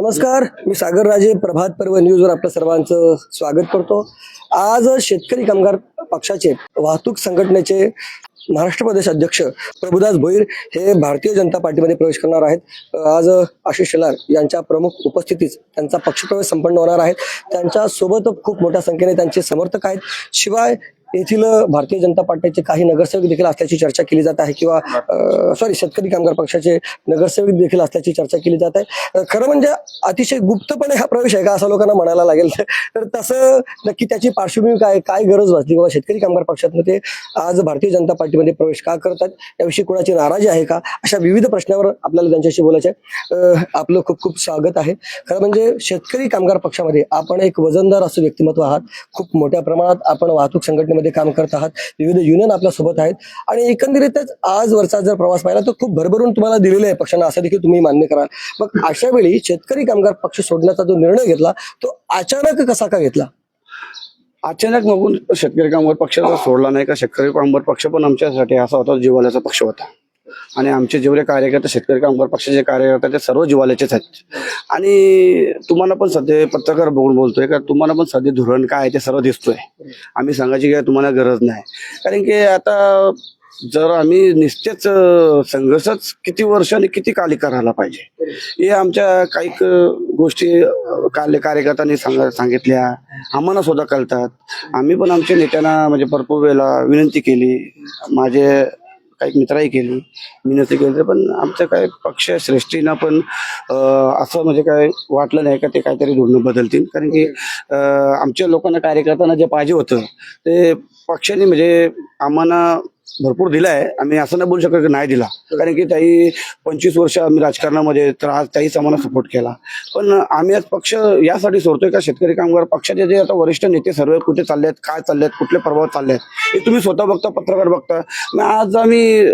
नमस्कार मी सागर राजे प्रभात पर्व न्यूजवर आपलं सर्वांचं स्वागत करतो. आज शेतकरी कामगार पक्षाचे वाहतूक संघटनेचे महाराष्ट्र प्रदेश अध्यक्ष प्रभुदास भोईर हे भारतीय जनता पार्टीमध्ये प्रवेश करणार आहेत. आज आशिष शेलार यांच्या प्रमुख उपस्थितीत त्यांचा पक्षप्रवेश संपन्न होणार आहे. त्यांच्यासोबत खूप मोठ्या संख्येने त्यांचे समर्थक आहेत. शिवाय येथील भारतीय जनता पार्टीचे काही नगरसेवक देखील असल्याची चर्चा केली जात आहे किंवा सॉरी शेतकरी कामगार पक्षाचे नगरसेवक देखील असल्याची चर्चा केली जात आहे. खरं म्हणजे अतिशय गुप्तपणे हा प्रवेश आहे का असं लोकांना म्हणायला लागेल. तर तसं नक्की त्याची पार्श्वभूमी काय काय गरज वाटली किंवा शेतकरी कामगार पक्षातनं ते आज भारतीय जनता पार्टीमध्ये प्रवेश का करतात याविषयी कोणाची नाराजी आहे का अशा विविध प्रश्नावर आपल्याला त्यांच्याशी बोलायचं आहे आपलं खूप खूप स्वागत आहे. खरं म्हणजे शेतकरी कामगार पक्षामध्ये आपण एक वजनदार असं व्यक्तिमत्व आहात. खूप मोठ्या प्रमाणात आपण वाहतूक संघटनेमध्ये काम करत आहात. विविध युनियन आपल्यासोबत आहेत. आणि एकंदरीतच आजवरचा जर प्रवास पाहिला तर खूप भरभरून तुम्हाला दिलेला आहे पक्षांना. असं देखील तुम्ही मान्य कराल. मग अशा वेळी शेतकरी कामगार पक्ष सोडण्याचा जो निर्णय घेतला तो अचानक कसा का घेतला? अचानक बघून शेतकरी कामगार पक्षाचा सोडला नाही का? शेतकरी कामगार पक्ष पण आमच्यासाठी असा होता जिवाल्याचा पक्ष होता. आणि आमचे जेवढे कार्यकर्ते शेतकरी कामगार पक्षाचे कार्यकर्ते ते सर्व जिवाल्याचेच आहेत. आणि तुम्हाला पण सध्या पत्रकार बघून बोलतोय का तुम्हाला पण सध्या धोरण काय आहे ते सर्व दिसतोय. आम्ही सांगायची काय तुम्हाला गरज नाही. कारण की आता जर आम्ही निश्चितच संघर्षच किती वर्ष आणि किती काली करायला पाहिजे? हे आमच्या काही गोष्टी अं, काल कार्यकर्त्यांनी सांग सांगितल्या. आम्हाला सुद्धा कळतात. आम्ही पण आमच्या नेत्यांना म्हणजे भरपूर वेळेला विनंती केली. माझे काही मित्रही केली. मी विनंती केली पण आमचं काय पक्ष श्रेष्ठीनं पण असं म्हणजे काय वाटलं नाही का ते काहीतरी धोरणं बदलतील. कारण की आमच्या लोकांना कार्यकर्त्यांना जे पाहिजे होतं ते पक्षाने म्हणजे आम्हाला भरपूर दिला आहे आम्ही असं नाही बोलू शकत की नाही दिला. कारण की त्याही पंचवीस वर्ष आम्ही राजकारणामध्ये तर आज त्याही आम्हाला सपोर्ट केला. पण आम्ही आज पक्ष यासाठी सोडतोय का? शेतकरी कामगार पक्षाचे जे आता वरिष्ठ नेते सर्व कुठे चालले आहेत काय चालले आहेत कुठले प्रभाव चालले आहेत हे तुम्ही स्वतः बघता पत्रकार बघता. मग आज आम्ही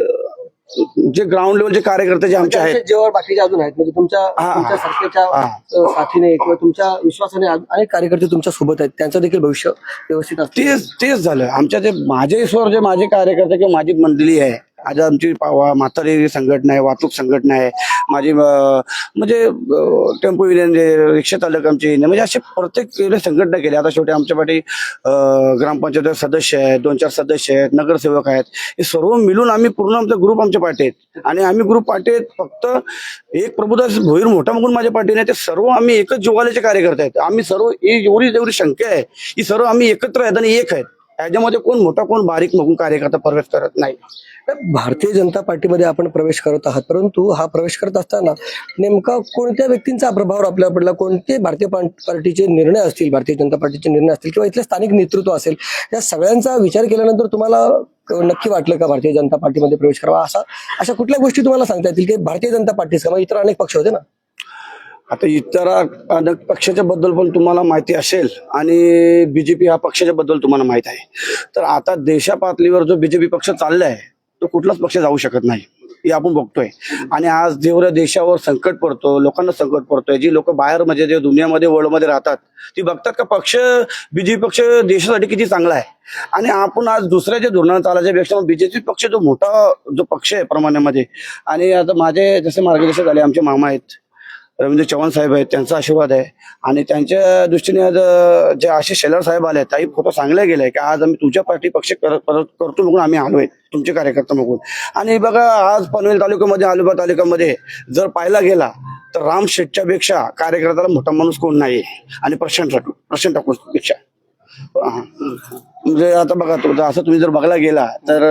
जे ग्राउंड लेवलचे कार्यकर्ते जे आमचे आहेत. जेव्हा बाकीचे अजून आहेत म्हणजे तुमच्या. अ, साथीने किंवा तुमच्या विश्वासाने अनेक कार्यकर्ते तुमच्यासोबत आहेत. त्यांचं देखील भविष्य व्यवस्थित असते. तेच तेच झालं. आमच्या जे माझे ईश्वर जे माझे कार्यकर्ते किंवा माझी मंडळी आहे आज आमची पावा म्हातारी संघटना आहे वाहतूक संघटना आहे. माझी म्हणजे टेम्पो युनियन रिक्षा चालक आमची म्हणजे असे प्रत्येक वेळेला संघटना केली आता शेवटी आमच्या पाठी ग्रामपंचायत सदस्य आहेत दोन चार सदस्य आहेत नगरसेवक आहेत. हे सर्व मिळून आम्ही पूर्ण आमचा ग्रुप आमच्या पाठी आहेत. आणि आम्ही ग्रुप पाठी आहेत फक्त एक प्रभुदास भोईर मोठा म्हणून माझ्या पाठीने ते सर्व आम्ही एकच जिवाल्याचे कार्यकर्ते आहेत. आम्ही सर्व एवढी जेवढी शंका आहे ही सर्व आम्ही एकत्र आहेत आणि एक आहेत. याच्यामध्ये कोण मोठा कोण बारीक मगून कार्यकर्ता प्रवेश करत नाही. भारतीय जनता पार्टीमध्ये आपण प्रवेश करत आहात परंतु हा प्रवेश करत असताना नेमका कोणत्या व्यक्तींचा प्रभाव आपल्याला पडला? कोणते भारतीय पार्टीचे निर्णय असतील भारतीय जनता पार्टीचे निर्णय असतील किंवा इथले स्थानिक नेतृत्व असेल या सगळ्यांचा विचार केल्यानंतर तुम्हाला नक्की वाटलं का भारतीय जनता पार्टीमध्ये प्रवेश करावा? असा अशा कुठल्या गोष्टी तुम्हाला सांगता येतील की भारतीय जनता पार्टीच? का म्हणजे इतर अनेक पक्ष होते ना. आता इतर अनेक पक्षाच्या बद्दल पण तुम्हाला माहिती असेल आणि बीजेपी हा पक्षाच्या बद्दल तुम्हाला माहीत आहे. तर आता देशा पातळीवर जो बीजेपी पक्ष चाललाय तो कुठलाच पक्ष जाऊ शकत नाही. हे आपण बघतोय. आणि आज जेवढ्या देशावर संकट पडतो लोकांना संकट पडतोय जी लोक बाहेर म्हणजे जे दुनियामध्ये वर्ल्डमध्ये राहतात ती बघतात का पक्ष बीजेपी पक्ष देशासाठी किती चांगला आहे. आणि आपण आज दुसऱ्या जे धोरणात चालायच्या बीजेपी पक्ष जो मोठा जो पक्ष आहे प्रमाणामध्ये आणि आता माझे जसे मार्गदर्शक झाले आमचे मामा आहेत रवींद्र चव्हाण साहेब आहेत त्यांचा आशीर्वाद आहे. आणि त्यांच्या दृष्टीने आज जे आशिष शेलार साहेब आले ताई फोटो सांगले गेले की आज आम्ही तुझ्या पार्टी पक्ष कर- परत करतो बघून आम्ही आलोय तुमचे कार्यकर्ता बघून. आणि बघा आज पनवेल तालुक्यामध्ये अलिबाग तालुक्यामध्ये जर पाहायला गेला तर राम शेठच्यापेक्षा कार्यकर्त्याला मोठा माणूस कोण नाही आणि प्रशांत ठाकूर प्रशांत ठाकूरपेक्षा म्हणजे आता बघा तुमचा असं तुम्ही जर बघायला गेला तर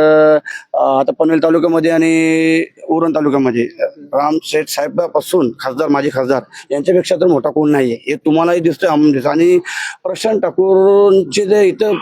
आता पनवेल तालुक्यामध्ये आणि उरण तालुक्यामध्ये राम शेठ साहेबापासून खासदार माजी खासदार यांच्यापेक्षा तर मोठा कोण नाहीये. हे तुम्हालाही दिसतंय आम्हाला दिसतं आणि प्रशांत ठाकूरचे जे इथं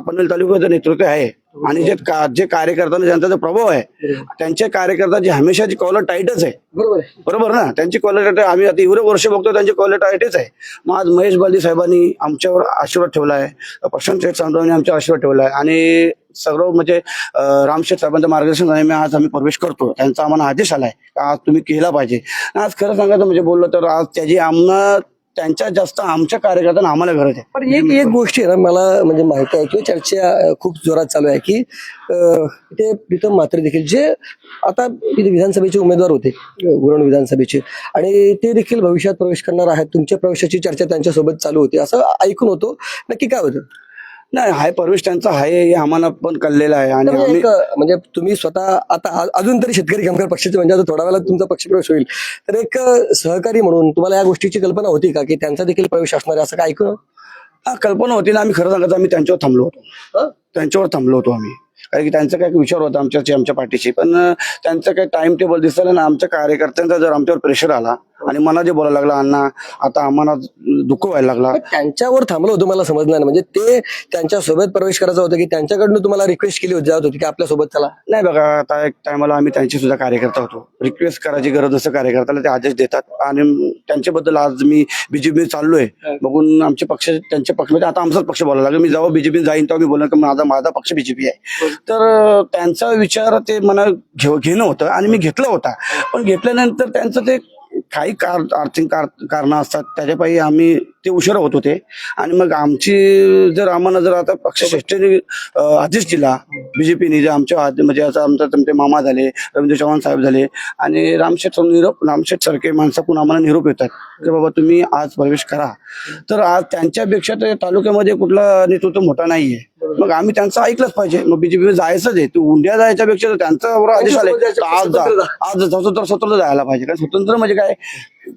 पनवेल तालुक्याचं नेतृत्व आहे आणि जे का जे कार्यकर्त्यांना ज्यांचा जो प्रभाव आहे त्यांच्या कार्यकर्त्यांची हमेशाची कॉलर टाईटच आहे. बरोबर आहे. बरोबर ना? त्यांची क्वालिटी आम्ही आता एवढे वर्ष बघतो त्यांची क्वालिटी आयटीच आहे. मग आज महेश बालदी साहेबांनी आमच्यावर आशीर्वाद ठेवला आहे प्रशांत शेठ सावंतरावांनी आमच्यावर आशीर्वाद ठेवला आहे आणि सर्व म्हणजे रामशेठ साहेबांचं मार्गदर्शन आम्ही आज आम्ही प्रवेश करतो. त्यांचा आम्हाला आदेश आलाय आज तुम्ही केला पाहिजे. आज खरं सांगायचं म्हणजे बोललो तर आज त्याची आम्हाला त्यांच्या जास्त आमच्या कार्यकर्त्यांना आम्हाला गरज आहे. पण एक एक गोष्ट आहे ना मला म्हणजे माहिती आहे किंवा चर्चा खूप जोरात चालू आहे की ते प्रीतम म्हात्रे देखील जे आता विधानसभेचे उमेदवार होते गुरण विधानसभेचे आणि ते देखील भविष्यात प्रवेश करणार आहेत. तुमच्या प्रवेशाची चर्चा त्यांच्यासोबत चालू होती. असं ऐकून होतो. नक्की काय होतं? नाही हाय प्रवेश त्यांचा आहे हे आम्हाला पण कळलेलं आहे आणि म्हणजे आम्ही एक, म्हणजे तुम्ही स्वतः आता आ- अजून तरी शेतकरी कामगार पक्षाचे म्हणजे आता थोड्या वेळात तुमचा पक्षप्रवेश होईल. तर एक अं, सहकारी म्हणून तुम्हाला या गोष्टीची कल्पना होती का की त्यांचा देखील प्रवेश असणार आहे असं काय ऐकून हा कल्पना होती ना आम्ही खरं सांगायचं आम्ही त्यांच्यावर थांबलो होतो. त्यांच्यावर थांबलो होतो आम्ही. कारण की त्यांचा काही विचार होता आमच्या आमच्या पाठीशी. पण अं, त्यांचं काही टाइम टेबल दिसलं ना आमच्या कार्यकर्त्यांचा जर आमच्यावर प्रेशर आला आणि मला जे बोलायला लागला अण्णा आता आम्हाला दुःख व्हायला लागला. त्यांच्यावर थांबलं होतं मला समजलं नाही. म्हणजे ते त्यांच्यासोबत प्रवेश करायचा होता की त्यांच्याकडनं तुम्हाला रिक्वेस्ट केली होती जात होती की आपल्यासोबत चला? नाही बघा आता एक टायमाला आम्ही त्यांचे सुद्धा कार्यकर्ता होतो. रिक्वेस्ट करायची गरज असं कार्यकर्त्याला ते आदेश देतात. आणि त्यांच्याबद्दल आज मी बीजेपी चाललोय. बघून आमचे पक्ष त्यांचे पक्ष म्हणजे आता आमचाच पक्ष बोलायला लागला. मी जेव्हा बीजेपी जाईन तेव्हा मी बोलणार की माझा माझा पक्ष बीजेपी आहे. तर अं, त्यांचा विचार ते मला घेव घेणं होतं आणि मी घेतला होता. पण घेतल्यानंतर त्यांचं ते काही कार आर्थिक कार कारणं असतात. त्याच्यापायी आम्ही ते उशिरा होत होते. आणि मग आमची जर आम्हाला जर आता पक्षश्रेष्ठीने आदेश दिला बीजेपीने जे आमच्या म्हणजे आता आमचा तुमचे मामा झाले रवींद्र चव्हाण साहेब झाले आणि रामशेठ निरोप रामशेठ सारखे माणसाकडून आम्हाला निरोप येतात. की बाबा तुम्ही आज प्रवेश करा. तर आज त्यांच्यापेक्षा तर तालुक्यामध्ये कुठला नेतृत्व मोठा नाहीये. मग आम्ही त्यांचं ऐकलंच पाहिजे. मग बीजेपी जायचंच आहे. तू उंड्या जायच्यापेक्षा तर त्यांचा आदेश आले आज आज स्वतंत्र स्वतंत्र जायला पाहिजे. कारण स्वतंत्र म्हणजे काय?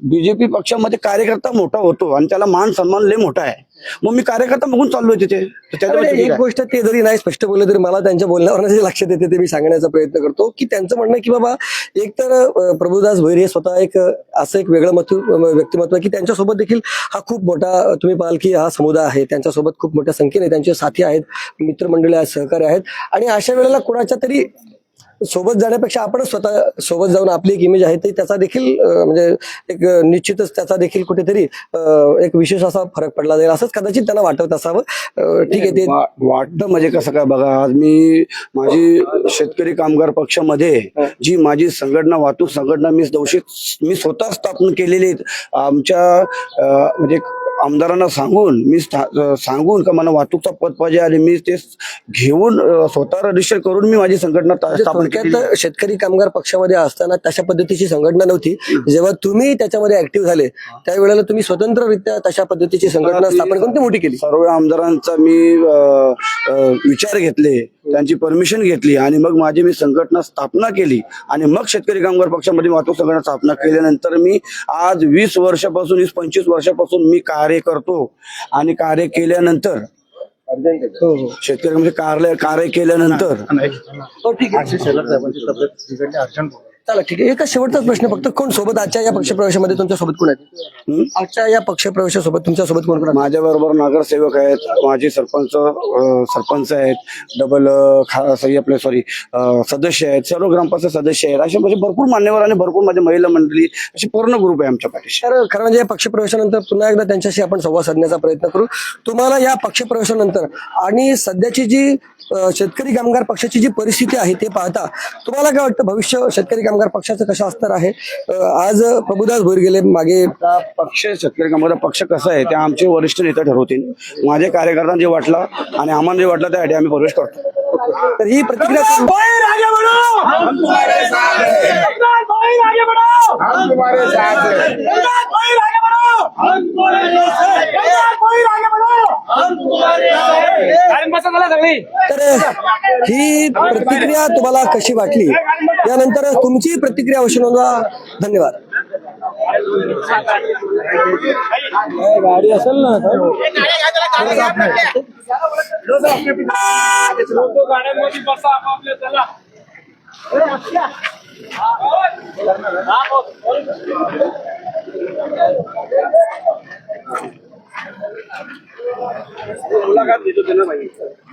बीजेपी पक्षामध्ये कार्यकर्ता मोठा होतो आणि त्याला मान सन्मान लय मोठा आहे. मग मी कार्यकर्ता बघून चाललोय तिथे. एक? गोष्ट ते जरी नाही स्पष्ट बोलले तरी मला त्यांच्या बोलण्यावर जे लक्षात येते ते मी सांगण्याचा प्रयत्न करतो की त्यांचं म्हणणं की बाबा एक तर प्रभुदास भैर हे स्वतः एक असं एक वेगळं मत व्यक्तिमत्व आहे की त्यांच्यासोबत देखील हा खूप मोठा तुम्ही पाहाल की हा समुदाय आहे. त्यांच्यासोबत खूप मोठ्या संख्येने त्यांचे साथी आहेत मित्रमंडळी आहेत सहकारी आहेत. आणि अशा वेळेला कोणाच्या तरी सोबत जाण्यापेक्षा आपण स्वतः सोबत जाऊन आपली एक इमेज आहे ती त्याचा देखील म्हणजे एक निश्चितच त्याचा देखील कुठेतरी एक विशेष असा फरक पडला जाईल असंच कदाचित त्यांना वाटत असावं ठीक आहे ते वाटतं म्हणजे कसं काय बघा आज मी माझी शेतकरी कामगार पक्षामध्ये जी माझी संघटना वाहतूक संघटना मी दोषी मी स्वतः स्थापन केलेली आहेत. आमच्या म्हणजे आमदारांना सांगून मी सांगून का मला वाहतूकचा पद पाहिजे आणि मी ते घेऊन स्वतः रजिस्टर करून मी माझी संघटना म्हणजे थोडक्यात शेतकरी कामगार पक्षामध्ये असताना तशा पद्धतीची संघटना नव्हती. जेव्हा तुम्ही त्याच्यामध्ये ऍक्टिव्ह झाले त्यावेळेला तुम्ही स्वतंत्ररित्या तशा पद्धतीची संघटना स्थापन करून ती मोठी केली. सर्व आमदारांचा मी विचार घेतले त्यांची परमिशन घेतली आणि मग माझी मी संघटना स्थापना केली आणि मग शेतकरी कामगार पक्षामध्ये वाहतूक संघटना स्थापना केल्यानंतर मी आज वीस वर्षापासून वीस पंचवीस वर्षापासून मी कार्य करतो आणि कार्य केल्यानंतर हो हो. शेतकरी म्हणजे कार्य कार्य केल्यानंतर हो, ठीक आहे. चला ठीक आहे. एका शेवटचाच प्रश्न फक्त कोण सोबत? आजच्या या पक्षप्रवेशामध्ये तुमच्यासोबत कोण आहे? आजच्या या पक्षप्रवेशासोबत तुमच्यासोबत कोण कोण? माझ्या बरोबर नगरसेवक आहेत माझे सरपंच सरपंच आहेत डबल सॉरी आपले सॉरी सदस्य आहेत सर्व ग्रामपंचायत सदस्य आहेत. असे म्हणजे भरपूर मान्यवर आणि भरपूर माझे महिला मंडळी अशी पूर्ण ग्रुप आहे आमच्या पाठीशी. तर खरं म्हणजे या पक्षप्रवेशानंतर पुन्हा एकदा त्यांच्याशी आपण संवाद साधण्याचा प्रयत्न करू. तुम्हाला या पक्षप्रवेशानंतर आणि सध्याची जी शेतकरी कामगार पक्षाची जी परिस्थिती आहे ते पाहता तुम्हाला काय वाटतं भविष्य शेतकरी कामगार पक्षाचं कसं असणार आहे? आज प्रभुदास भोर गेले मागे पक्ष शेतकरी कामगार पक्ष कसा आहे ते आमचे वरिष्ठ नेते ठरवतील. माझे कार्यकर्त्यांना जे वाटलं आणि आम्हाला जे वाटलं त्यासाठी आम्ही प्रवेश करतो. तर ही प्रतिक्रिया तर ही प्रतिक्रिया तुम्हाला कशी वाटली? यानंतर तुमची प्रतिक्रिया अवश्य नोंदवा. धन्यवाद. गाडी असेल ना गाड्यांमध्ये बसा मुलाखत घेतो त्यांना माहिती